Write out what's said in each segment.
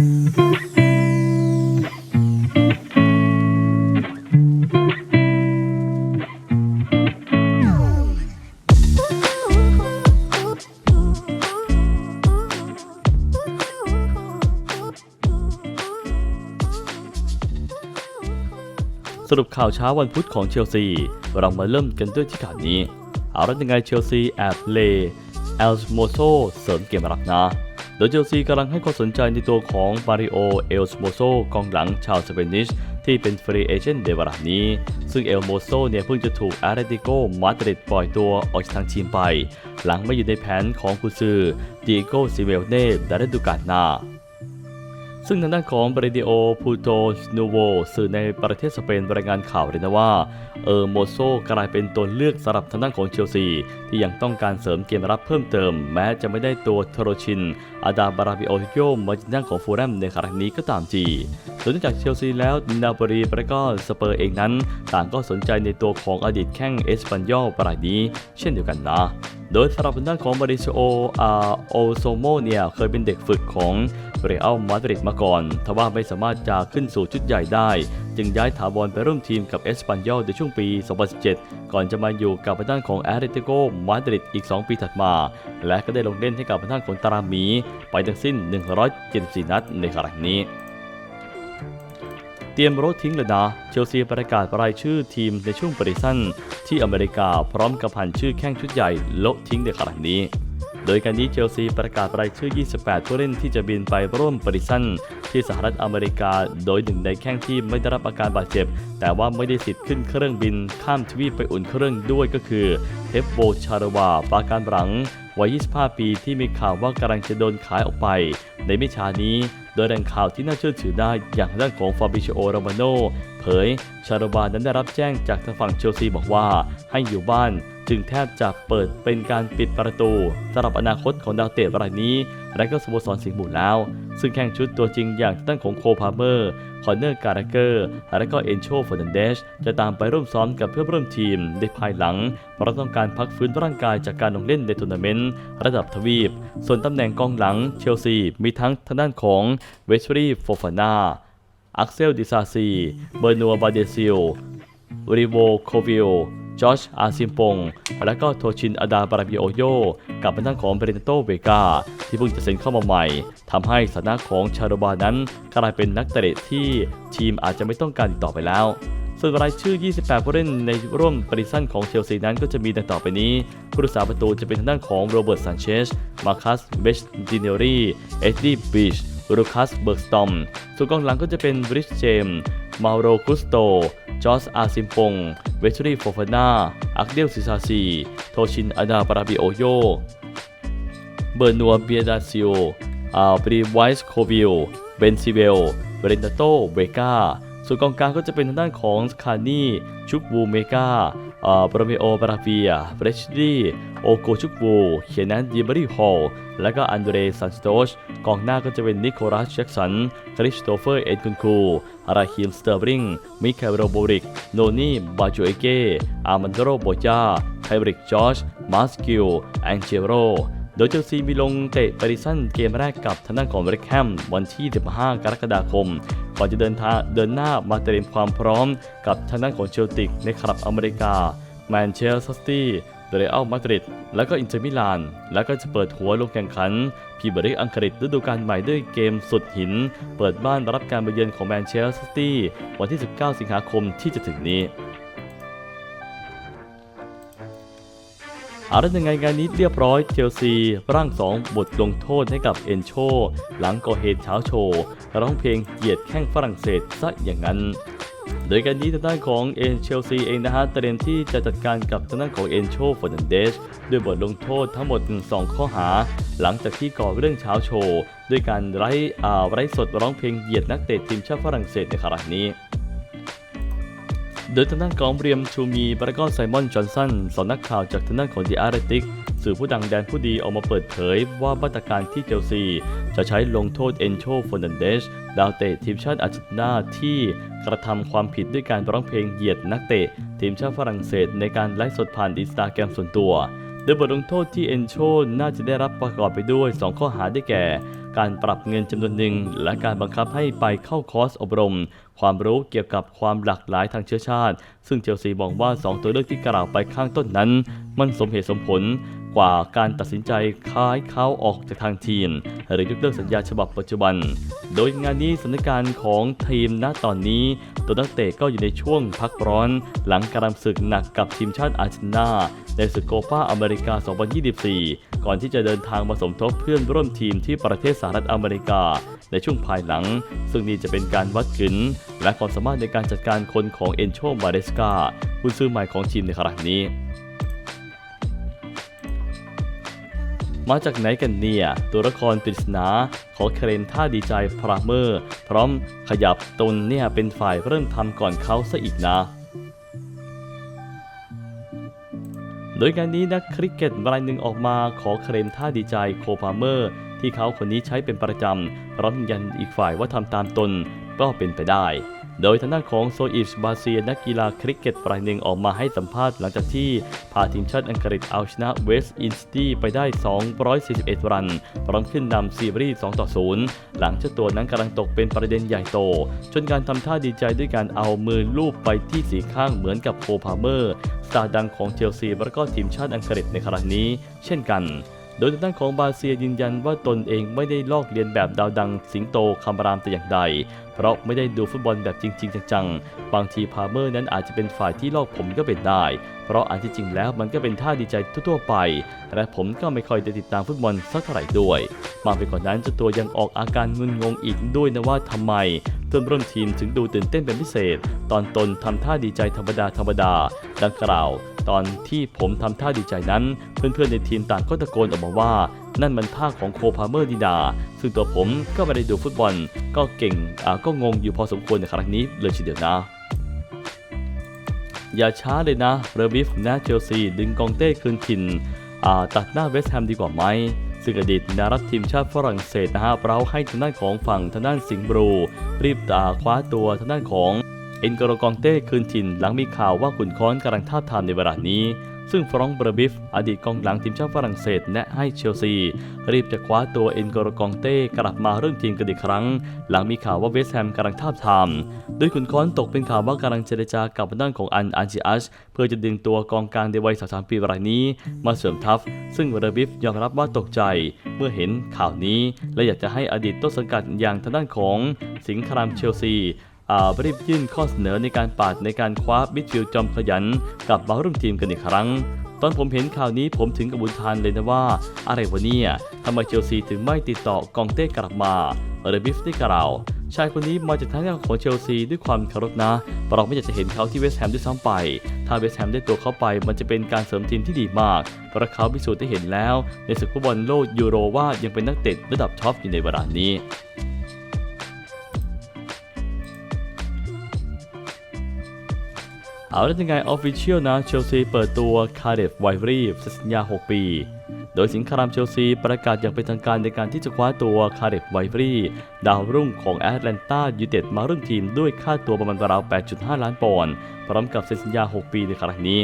สรุปข่าวเช้าวันพุธของเชลซี เรามาเริ่มกันด้วยที่ข่าวนี้ เอาล้วยังไงเชลซีแอบเลเอลโมโซเสริมเกมรับนะ โดยเชลซีกำลังให้ความสนใจในตัวของมาริโอ เอลสโมโซกองหลังชาวสเปนิชที่เป็นฟรีเอเจนต์เวลานี้ ซึ่งเอลโมโซเนี่ยเพิ่งจะถูกอาร์เรติโกมาดริดปล่อยตัวออกจากทางทีมไป หลังไม่อยู่ในแผนของกุซือดิโกซิเวลเน่ในฤดูกาลหน้า ซึ่งทางด้านของบริดิโอพูโตนูโวสื่อในประเทศสเปนรายงานข่าวเลยนะว่า เออโมโซกลายเป็นตัวเลือกสำหรับทางด้านของเชลซี ที่ยังต้องการเสริมเกมรับเพิ่มเติม แม้จะไม่ได้ตัวเทโรชิน อาดาบาราบิโอโยมาจากด้านของฟูแลมในครั้งนี้ก็ตามจีโดยนจากเชลซีแล้วนาโปลีและก็สเปอร์เองนั้น ต่างก็สนใจในตัวของอดีตแข้งเอสปันยอลรายนี้เช่นเดียวกันนะ โดยสำหรับทางด้านของมาริโออาโอโซโมเนี่ยเคยเป็นเด็กฝึกของ เรอัลมาดริดมาก่อน ทว่าไม่สามารถจะขึ้นสู่ชุดใหญ่ได้ จึงย้ายถาวรไปร่วมทีมกับเอสปันยอลในช่วงปี 2017 ก่อนจะมาอยู่กับทางด้านของแอตเลติโกมาดริดอีก 2 ปีถัดมา และก็ได้ลงเล่นให้กับทางด้านของตารามี ไปทั้งสิ้น 174 นัดในครั้งนี้เตรียมรถทิ้งเลยนะเชลซีประกาศรายชื่อทีมในช่วงปริสั้นที่อเมริกาพร้อมกับผันชื่อแข้งชุดใหญ่โละทิ้งในครั้งนี้ โดยการนี้เชลซีประกาศรายชื่อ 28 ผู้เล่นที่จะบินไปร่วมปริสั้นที่สหรัฐอเมริกา โดยหนึ่งในแข้งที่ไม่ได้รับอาการบาดเจ็บ แต่ว่าไม่ได้สิทธิ์ขึ้นเครื่องบินข้ามทวีปไปอุ่นเครื่องด้วยก็คือเทปโบชาราวาปราการหลังวัย 25 ปีที่มีข่าวว่ากำลังจะโดนขายออกไป ในไม่ช้านี้ โดยแหล่งข่าวที่น่าเชื่อถือได้อย่างด้านของฟาบิโชโอโรมาโนเผย ชาโรบานั้นได้รับแจ้งจากทางฝั่งเชลซีบอกว่าให้อยู่บ้าน จึงแทบจะเปิดเป็นการปิดประตูสำหรับอนาคตของดาวเตะรายนี้ และก็สโมสรสิงห์บุรีแล้ว ซึ่งแข่งชุดตัวจริงอย่างทางด้านของโคพาเมอร์ คอนเนอร์การ์เกอร์ และก็เอนโชฟอร์นันเดชจะตามไปร่วมซ้อมกับเพื่อนร่วมทีมในภายหลัง เพราะต้องการพักฟื้นร่างกายจากการลงเล่นในทัวร์นาเมนต์ระดับทวีป ส่วนตำแหน่งกองหลังเชลซีมีทั้งทางด้านของเวชรีโฟฟานาอักเซลดิซาซี เบอร์นัวบาเดซิลริโวโควิล จอชอาซิมปง และก็โทชินอาดาบาราบิโอโยกับเป็นทางของเบรนโตเวกาที่เพิ่งจะเซ็นเข้ามาใหม่ทำให้สถานะของชาโรบานั้นกลายเป็นนักเตะที่ทีมอาจจะไม่ต้องการอีกต่อไปแล้วส่วนรายชื่อ 28 ผู้เล่นในร่วมปริสันของเชลซีนั้นก็จะมีดังต่อไปนี้ผู้รักษาประตูจะเป็นทางด้านของโรเบิร์ตซันเชส มาคัส เบชดิเนอรีเอ็ดดี้บิชลูคัส เบิร์กสตอมส่วนกองหลังก็จะเป็นบริชเจมส์มาโรคุสโต จอสอาซิมปง เวชรีโฟฟานาอักเดลซิซาซี โทชินอาดาปาราบิโอโย เบอร์นัวเบียดาซิโออาบรีไวส์โควิล เบนซิเวล เบรนโต เวกาส่วนกองกลางก็จะเป็นทางด้านของคานี่ ชุบวูเมกา อ่าบรเมโอบราเฟียเบรชดีโอโกชุกวูเคียนันดิบริฮอลและก็อันเดรซันสโตชกองหน้าก็จะเป็นนิโคลัสแจ็กสันคริสโตเฟอร์เอ็ดคุนคูราฮิมสเตอร์บริงมิคาเอโรโบริก โนนี่บาจูเอเกอามันโดโรโบจาไทบริกจอชมาสกิลแองเจโรโดยเชลซีมีลงเตะปริสันเกมแรกกับทางด้านของเบรคแฮมวันที่ 15 กรกฎาคม ก่อนจะเดินทางเดินหน้ามาเตรียมความพร้อมกับทางด้านของเชลติกในคลับอเมริกา แมนเชสเตอร์ซิตี้เรอัลมาดริดและก็อินเตอร์มิลาน และก็จะเปิดหัวลงแข่งขันพีเบร์ลีกอังกฤษฤดูกาลใหม่ด้วยเกมสุดหิน เปิดบ้านรับการมาเยือนของแมนเชสเตอร์วันที่ 19 สิงหาคมที่จะถึงนี้ เอาละยังไงงานนี้เรียบร้อยเชลซีร่างสองบทลงโทษให้กับเอนโช หลังก่อเหตุเช้าโชว์ร้องเพลงเหยียดแข้งฝรั่งเศสซะอย่างนั้นโดยการนี้ทางด้านของเอนเชลซีเองนะฮะเตรียมที่จะจัดการกับทางด้านของเอนโชฟอร์นันเดสด้วยบทลงโทษทั้งหมด 2 ข้อหา หลังจากที่ก่อเรื่องเช้าโชว์ ด้วยการไร้ไร้สดร้องเพลงเหยียดนักเตะทีมชาติฝรั่งเศสในครั้งนี้ โดยทางด้านของเบรียมชูมีและก็ไซมอนจอห์นสันสอนนักข่าวจากทางด้านของ The Athletic สื่อผู้ดังแดนผู้ดีออกมาเปิดเผยว่ามาตรการที่เชลซี จะใช้ลงโทษเอนโชฟอร์นันเดสดาวเตะทีมชาติอาร์เจนตินาที่กระทำความผิดด้วยการร้องเพลงเหยียดนักเตะ ทีมชาติฝรั่งเศสในการไลฟ์สดผ่านอินสตาแกรมส่วนตัว โดยบทลงโทษที่เอนโชน่าจะได้รับประกอบไปด้วย 2 ข้อหาได้แก่ การปรับเงินจำนวนหนึ่ง และการบังคับให้ไปเข้าคอร์สอบรม ความรู้เกี่ยวกับความหลากหลายทางเชื้อชาติ ซึ่งเชลซีมองว่า 2 ตัวเลือกที่กล่าวไปข้างต้นนั้น มันสมเหตุสมผล กว่าการตัดสินใจค้ายเขาออกจากทางทีม หรือยกเลิกสัญญาฉบับปัจจุบัน โดยงานนี้สถานการณ์ของทีมณตอนนี้ ตัวนักเตะก็อยู่ในช่วงพักร้อน หลังการทำศึกหนักกับทีมชาติอาร์เจนตินาในศึกโกปาอเมริกา 2024 ก่อนที่จะเดินทางมาสมทบเพื่อนร่วมทีมที่ประเทศสหรัฐอเมริกา ในช่วงภายหลัง ซึ่งนี่จะเป็นการวัดกึน และความสามารถในการจัดการคนของเอนโชมาเดสกาผู้ซื้อใหม่ของทีมในครั้งนี้ มาจากไหนกันเนี่ย ตัวละครปริศนาขอเครนท่าดีใจพราเมอร์ พร้อมขยับตนเนี่ยเป็นฝ่ายเริ่มทำก่อนเขาซะอีกนะโดยการนี้นักคริกเก็ตรายหนึ่งออกมาขอเคลมท่าดีใจโคพาเมอร์ ที่เขาคนนี้ใช้เป็นประจำพร้อมยืนยันอีกฝ่ายว่าทำตามตนก็เป็นไปได้ โดยทางด้านของโซอิฟบาเซียนักกีฬาคริกเก็ตรายหนึ่งออกมาให้สัมภาษณ์หลังจากที่พาทีมชาติอังกฤษเอาชนะเวสต์อินสตีไปได้ 241 รัน พร้อมขึ้นนำซีรีส์2ต่อ0หลังเจ้าตัวนั้นกำลังตกเป็นประเด็นใหญ่โต จนการทำท่าดีใจด้วยการเอามือลูบไปที่สีข้างเหมือนกับโคพาเมอร์ สตาร์ดังของเชลซีและก็ทีมชาติอังกฤษในครั้งนี้ เช่นกัน โดยทางด้านของบาเซียยืนยันว่าตนเองไม่ได้ลอกเลียนแบบดาวดังสิงโตคำรามแต่อย่างใด เพราะไม่ได้ดูฟุตบอลแบบจริง ๆ จังๆ บางทีพาเมอร์นั้นอาจจะเป็นฝ่ายที่ลอกผมก็เป็นได้ เพราะอันที่จริงแล้วมันก็เป็นท่าดีใจทั่วๆไป และผมก็ไม่ค่อยได้ติดตามฟุตบอลสักเท่าไหร่ด้วย มากไปกว่านั้นเจ้าตัวยังออกอาการงุนงงอีกด้วยนะว่าทำไม เพื่อนร่วมทีมถึงดูตื่นเต้นเป็นพิเศษ ตอนตนทำท่าดีใจธรรมดาธรรมดา ดังกล่าว ตอนที่ผมทำท่าดีใจนั้น เพื่อนๆในทีมต่างก็ตะโกนออกมาว่า นั่นมันท่าของโคพาเมอร์ดีดา ซึ่งตัวผมก็ไม่ได้ดูฟุตบอล ก็เก่งอ่าก็งงอยู่พอสมควรในครั้งนี้เลยทีเดียวนะอย่าช้าเลยนะเรบิฟนะเชลซีดึงกองเต้คืนถิ่นอ่าตัดหน้าเวสต์แฮมดีกว่าไหม ซึ่งอดีตนารักทีมชาติฝรั่งเศสนะฮะเราให้ทางด้านของฝั่งทางด้านสิงห์บรู รีบตาคว้าตัวทางด้านของเอ็นกโรกองเต้คืนถิ่นหลังมีข่าวว่าขุนค้อนกำลังท้าทามในเวลานี้ ซึ่งฟรองก์เบอร์บิฟอดีตกองหลังทีมชาติฝรั่งเศสแนะให้เชลซี รีบจะคว้าตัวเอ็นโกโรกองเต้กลับมาเรื่องทีมกันอีกครั้ง หลังมีข่าวว่าเวสต์แฮมกำลังท้าบทามโดยขุนค้อนตกเป็นข่าวว่ากำลังเจรจากับด้านของอันอันจิอัชเพื่อจะดึงตัวกองกลางในวัย33ปีรายนี้ มาเสริมทัพ ซึ่งเรบิฟยอมรับว่าตกใจ เมื่อเห็นข่าวนี้และอยากจะให้อดีตต้นสังกัดอย่างทางด้านของสิงห์ครามเชลซี รีบยื่นข้อเสนอในการปาดในการคว้ามิดฟิลด์จอมขยัน กับมาร่มทีมกันอีกครั้ง ตอนผมเห็นข่าวนี้ผมถึงกับบุญทานเลยนะว่า อะไรวะเนี่ยทำไมเชลซีถึงไม่ติดต่อกองเต้กลับมาเรบิฟได้กล่าวชายคนนี้มาจากทางด้านของเชลซีด้วยความเคารพนะเราไม่อยากจะเห็นเขาที่เวสต์แฮมด้วยซ้ำไป ถ้าเวสต์แฮมได้ตัวเข้าไป มันจะเป็นการเสริมทีมที่ดีมากเพราะเขาพิสูจน์ได้เห็นแล้ว ในศึกฟุตบอลโลกยูโรว่ายังเป็นนักเตะระดับท็อปอยู่ในเวลานี้ เอาแล้ยังไงออฟฟิเชียลนะเชลซีเปิดตัวคาร์เดฟไวรีสัญญา 6 ปี โดยสิงครามเชลซีประกาศอย่างเป็นทางการในการที่จะคว้าตัวคาร์เดฟไวรีดาวรุ่งของแอตแลนตายูเต็ดมาร่วมทีมด้วยค่าตัวประมาณราว 8.5 ล้านปอนด์พร้อมกับเซ็นสัญญา 6 ปีในครั้งนี้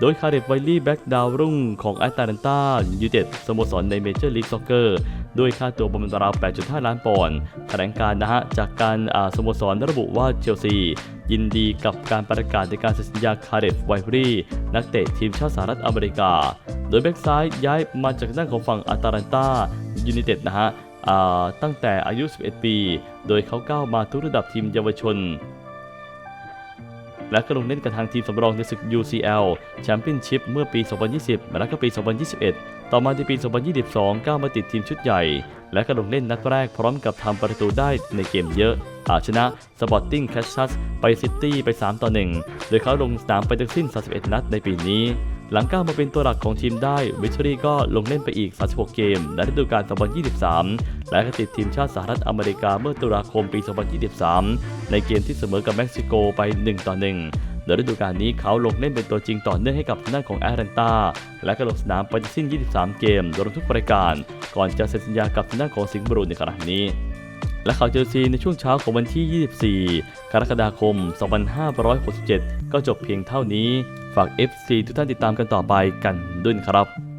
โดยคาร์เดฟไวลี่แบ็กดาวรุ่งของแอตแลนตายูเต็ดสโมสรในเมเจอร์ลีกซ็อกเกอร์ด้วยค่าตัวประมาณราว 8.5 ล้านปอนด์แถลงการณ์นะฮะ จากการอ่าสโมสรระบุว่าเชลซี ยินดีกับการประกาศในการเซ็นสัญญาคาร์เดฟไวฟรีนักเตะทีมชาติสหรัฐอเมริกา โดยแบ็กซ้ายย้ายมาจากด้านของฝั่งอาตาลันตายูไนเต็ดนะฮะตั้งแต่อายุ 11 ปี โดยเขาก้าวมาทุกระดับทีมเยาวชน และก็ลงเล่นกับทางทีมสำรองในศึก UCL แชมเปี้ยนชิพเมื่อปี 2020 และก็ปี 2021 ต่อมาในปี 2022 ก้าวมาติดทีมชุดใหญ่ และก็ลงเล่นนัดแรกพร้อมกับทำประตูได้ในเกมเยอะ อาชนะสปอร์ติ้งแคชชัสไปซิตี้ไป 3 ต่อ 1 โดยเขาลงสนามไปทั้งสิ้น 31 นัดในปีนี้ หลังก้าวมาเป็นตัวหลักของทีมได้วิชรี่ก็ลงเล่นไปอีก 36 เกมในฤดูกาล 2023 และก็ติดทีมชาติสหรัฐอเมริกาเมื่อตุลาคมปี 2023 ในเกมที่เสมอกับเม็กซิโกไป 1 ต่อ 1โดยฤดูกาลนี้เขาลงเล่นเป็นตัวจริงต่อเนื่องให้กับทางด้านของแอตแลนตาและก็ลงสนามไปทั้งสิ้น 23 เกมโดยรวมทุกรายการ ก่อนจะเซ็นสัญญากับทางด้านของสิงห์บรูในครั้งนี้ และข่าวเชลซีในช่วงเช้าของวันที่ 24 กรกฎาคม 2567 ก็จบเพียงเท่านี้ ฝาก FC ทุกท่านติดตามกันต่อไปกันด้วยครับ